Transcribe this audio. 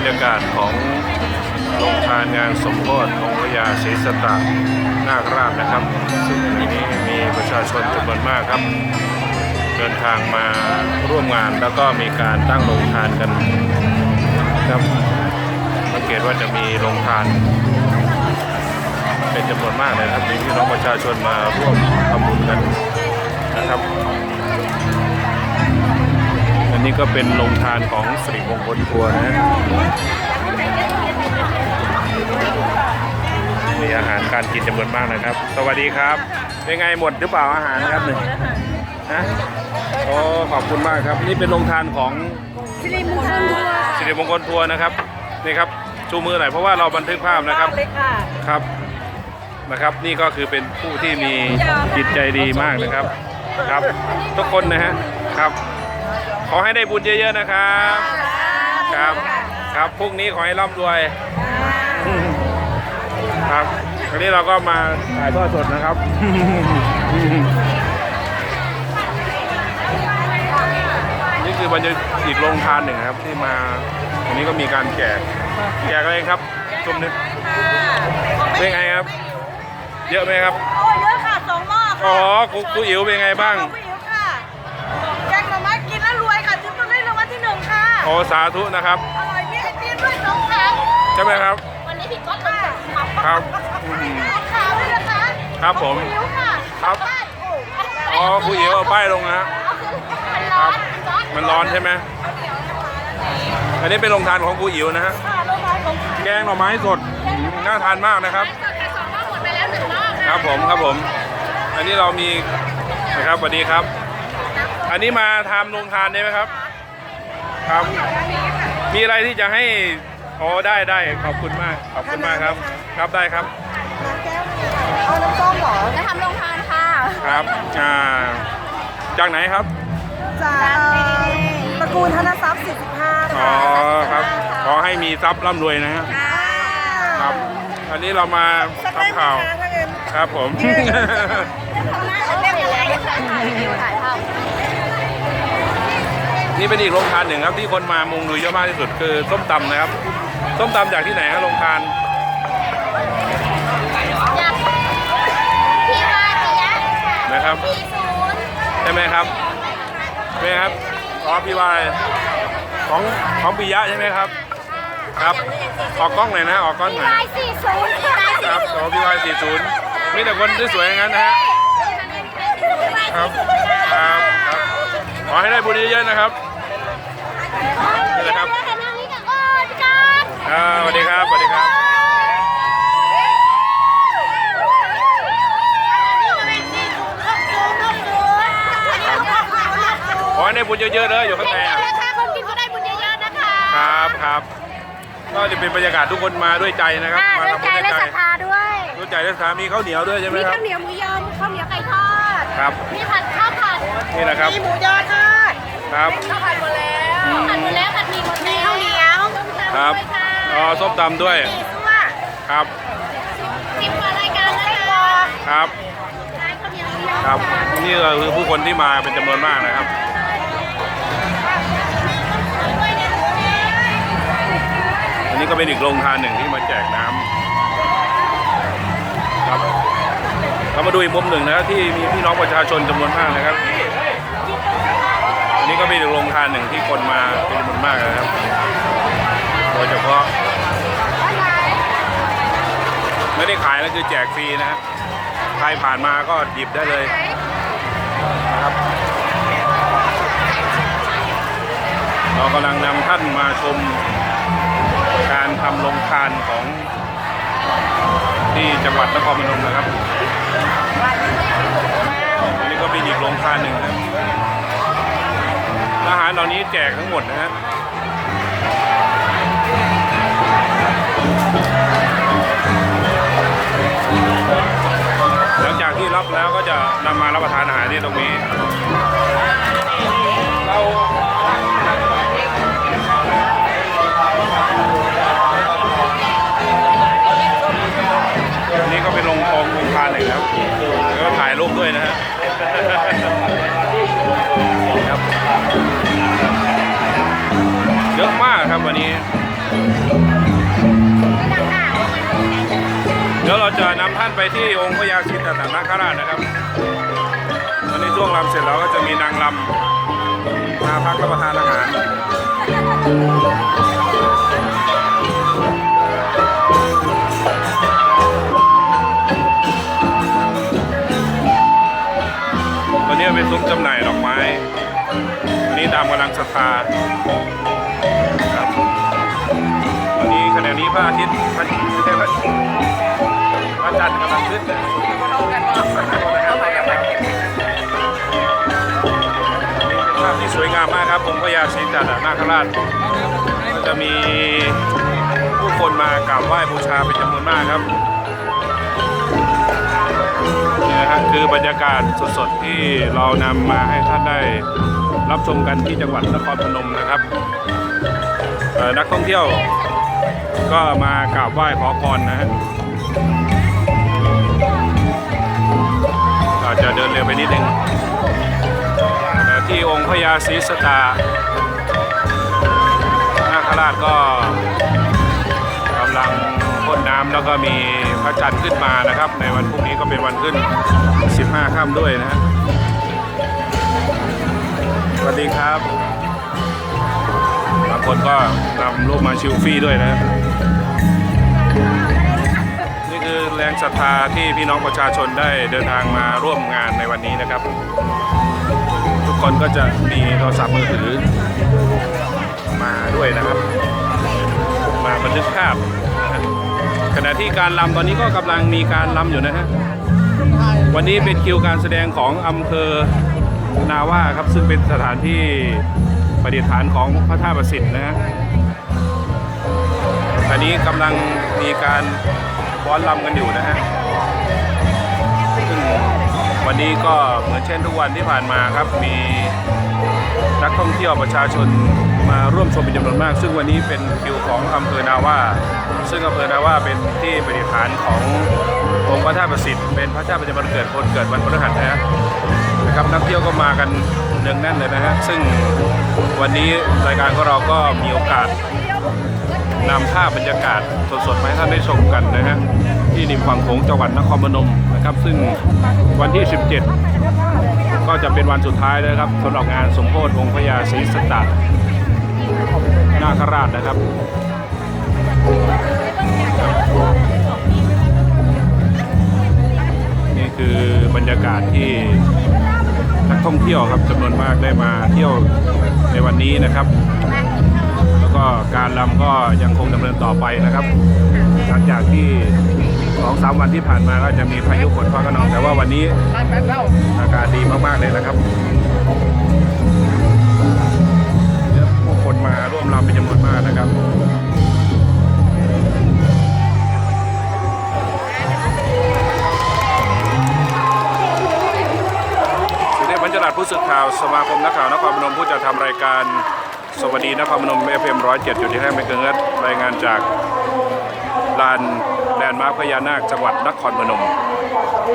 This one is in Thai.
รยากาศของโรงทานงานสมโภชองค์พระยาศรีสตตะนาคราชนะครับ ซึ่งวันนี้มีประชาชนจำนวนมากครับ เดินทางมาร่วมงานแล้วก็มีการตั้งโรงทานกันครับสังเกตว่าจะมีโรงทาน เป็นจำนวนมากเลยนะครับมีพี่น้องประชาชนมาร่วมทำบุญกันนะครับ นนี้ก็เป็นโรงทานของสิริมงคลทัวร์นะมีอาหารการกินจำนวนมากนะครับ สวัสดีครับ เป็นไงหมดหรือเปล่าอาหารครับหนึ่งฮะโอ้ขอบคุณมากครับ นี่เป็นโรงทานของสิริมงคลทัวร์สิริมงคลทัวร์นะครับนี่ครับชูมือหน่อยเพราะว่าเราบันทึกภาพนะครับเลยค่ะครับนะครับ นี่ก็คือเป็นผู้ที่มีจิตใจดีมากนะครับครับ ทุกคนนะฮะครับ ขอให้ได้บุญเยอะ ๆ นะครับ ครับ ครับพรุ่งนี้ขอให้ร่ำรวย ครับวันนี้เราก็มาถ่ายทอดสดนะครับ นี่คือบรรยากาศอีกโรงทานหนึ่งนะครับ ที่มาวันนี้ก็มีการแจกแจกอะไรครับชมนึกเป็นไงครับ เยอะไหมครับโอ้เยอะค่ะสองหม้อค่ะอ๋อครูครูอิ๋วเป็นไงบ้าง อสาธุนะครับ อร่อยมีไอติมด้วยสองครั้งใช่ไหมครับ วันนี้พี่ก๊อตเลยครับอืมขาวด้วยนะคะครับผมของพี่อิ๋วค่ะครับบ้านโอ๋อครูอิ๋วเอาป้ายลงนะฮะมันคร้อรับนมันร้อนใช่ไหมอันนี้เป็นโรงทานของครูอิ๋วนะฮะ ค่ะโรงงานของแกงหน่อไม้สดอืมน่าทานมากนะครับครับผมครับผม อันนี้เรามีนะครับสวัสดีครับ อันนี้มาทำโรงทานได้ไหมครับ ครับ มีอะไรที่จะให้อ๋อได้ได้ขอบคุณมาก ขอบคุณมากครับ ครับได้ครับ น้ำแก้วเอาน้ำส้มเหรอจะทำโรงทานค่ะ ครับอ่าจากไหนครับจากตระกูลธนทรัพย์45อ๋อค่ะครับ ขอให้มีทรัพย์ร่ำรวยนะฮะครับอันนี้เรามาทำข่าวถ้าเงิน ครับผม เรื่องอะไรถ่ายวิวถ่ายภาพ นี่เป็นอีกโรงทานหนึ่งครับที่คนมามุงดูเยอะมากที่สุดคือส้มตำนะครับ ส้มตำจากที่ไหนครับโรงทานอยากพี่วาปิยะนะครับพี่ศูนย์ใช่ไหมครับใช่ไหมครับอ๋อพี่วายของของปิยะใช่ไหมครับ ครับออกกล้องหน่อยนะออกกล้องหน่อยวายสี่ศูนย์พี่วายคสี่รับศูอ๋อนย์พี่วายสี่ศูนย์มีแต่คนสวยๆอย่างนั้นนะฮะ ครับ ครับครับขอให้ได้บุญเยอะๆนะครับ นี่แหละครับเดี๋ยวกันนั่งนี่กับโอ้พี่ก๊อตอ่าสวัสดีครับสวัสดีครับขอให้ได้บุญเยอะๆเลยอยู่ข้างในอะนะคะคนกินก็ได้บุญเยอะๆนะคะครับครับก็จะเป็นบรรยากาศทุกคนมาด้วยใจนะครับอ่ามาด้วยทำบุใจญด้วยและใจศรัทธาด้วยด้วยใจด้วยศรัทธามีข้าวเหนียวด้วยใช่ไหมมีครับข้าวเหนียวหมูยอข้าวเหนียวไก่ทอดครับมีผัดข้าวผัดนี่นะครับมีหมูยอทอดครับข้าวผัดหมดแล้ว ครับอ๋อส้มตำด้วยมีซั่วครับสิบกว่ารายการแล้วนะครับร้านข้าวเหนียวหมูยอครับนี่ก็คือผู้คนที่มาเป็นจำนวนมากนะครับอันนี้ก็เป็นอีกโรงทานหนึ่งที่มาแจกน้ำครับเรามาดูอีกมุมหนึ่งนะครับที่มีพี่น้องประชาชนจำนวนมากนะครับอันนี้ก็เป็นอีกโรงทานหนึ่งที่คนมาเป็นจำนวนมากนะครับ โดยเฉพาะไม่ได้ขายแล้วคือแจกฟรีนะครับใครผ่านมาก็หยิบได้เลยนะครับเรากำลังนำท่านมาชมการทำโรงทานของที่จังหวัดนครพนมนะครับอันนี้ก็เป็นอีกโรงทานหนึ่งนะอาหารเหล่านี้แจกทั้งหมดนะฮะ นำมารับประทานอาหารที่ตรงนี้เราอันนี้ก็เป็นโรงทองโรงทานหนึ่งครับแล้วก็ถ่ายรูปด้วยนะฮะาจะนำท่านไปที่องค์พญาชิตตนาคราชนะครับตอนนี้ช่วงรำเสร็จแล้วก็จะมีนางรำมาพักรับประทานอาหารวันนี้เป็นซุ้มจำหน่ายดอกไม้วันนี้ตามกำลังศรัทธาครับวันนี้ขณะนี้พระอาทิตย์ พระไม่ใช่พระพระจันทร์กำลังขึ้นนภาพที่สวยงามมากครับองค์พญาศรีจันทนาคราชก็จะมีผู้คนมากราบไหว้บูชาเป็นจำนวนมากครับนี่นะฮะคือบรรยากาศสดๆที่เรานำมาให้ท่านได้รับชมกันที่จังหวัดนครพนมนะครับนักท่องเที่ยวก็มากราบไหว้ขอพรนะฮะ ดินเร็วไปนิดนึงแต่ที่องค์พญาศรีสตานาคราชก็กำลังพ่นน้ำแล้วก็มีพระจันทร์ขึ้นมานะครับ ในวันพรุ่งนี้ก็เป็นวันขึ้น 15ค่ำด้วยนะฮะสวัสดีครับบางคนก็นำรูปมาชิลฟี่ด้วยนะ รงศรัทธาที่พี่น้องประชาชนได้เดินทางมาร่วมงานในวันนี้นะครับ ทุกคนก็จะมีโทรศัพท์มือถือมาด้วยนะครับ มาบันทึกภาพ ขณะที่การลำตอนนี้ก็กำลังมีการลำอยู่นะฮะวันนี้เป็นคิวการแสดงของอำเภอนาว่าครับซึ่งเป็นสถานที่ประดิษฐานของพระธาตุประสิทธิ์นะฮะอันนี้กำลังมีการ ฟ้อนรำกันอยู่นะฮะซึ่งวันนี้ก็เหมือนเช่นทุกวันที่ผ่านมาครับ มีนักท่องเที่ยวประชาชนมาร่วมชมเป็นจำนวนมาก ซึ่งวันนี้เป็นคิวของอำเภอนาว่า ซึ่งอำเภอนาว่าเป็นที่ประดิษฐานขององค์พระธาตุประสิทธิ์เป็นพระเจ้าประจำวันเกิดคนเกิดวันพฤหัสนะฮะนะครับนักเที่ยวก็มากันเนืองแน่นเลยนะฮะซึ่งวันนี้รายการของเราก็มีโอกาส นำภาพบรรยากาศสดๆมาให้ท่านได้ชมกันนะฮะที่ริมฝั่งโขงจังหวัดนครพนมนะครับ ซึ่งวันที่ 17 ก็จะเป็นวันสุดท้ายแล้วครับสำหรับงานสมโภชองค์พญาศรีสตตนาคราชนะครับนี่คือบรรยากาศที่นักท่องเที่ยวครับจำนวนมากได้มาเที่ยวในวันนี้นะครับ ก็การลำก็ยังคงดำเนินต่อไปนะครับ หลังจากที่สองสามวันที่ผ่านมาก็จะมีพายุฝนฟ้าขนอง แต่ว่าวันนี้อากาศดีมากๆเลยนะครับเยอะผู้คนมาร่วมรำเป็นจำนวนมากนะครับสุเทพบรรจรัดผู้สื่อข่าวสมาคมนักข่าวนครพนมผู้จัดทำรายการ สวัสดีนครพนม FM 107จุดที่แรกไม่เกินรายงานจากลานแลนด์มาร์คพญานาคจังหวัดนครพนม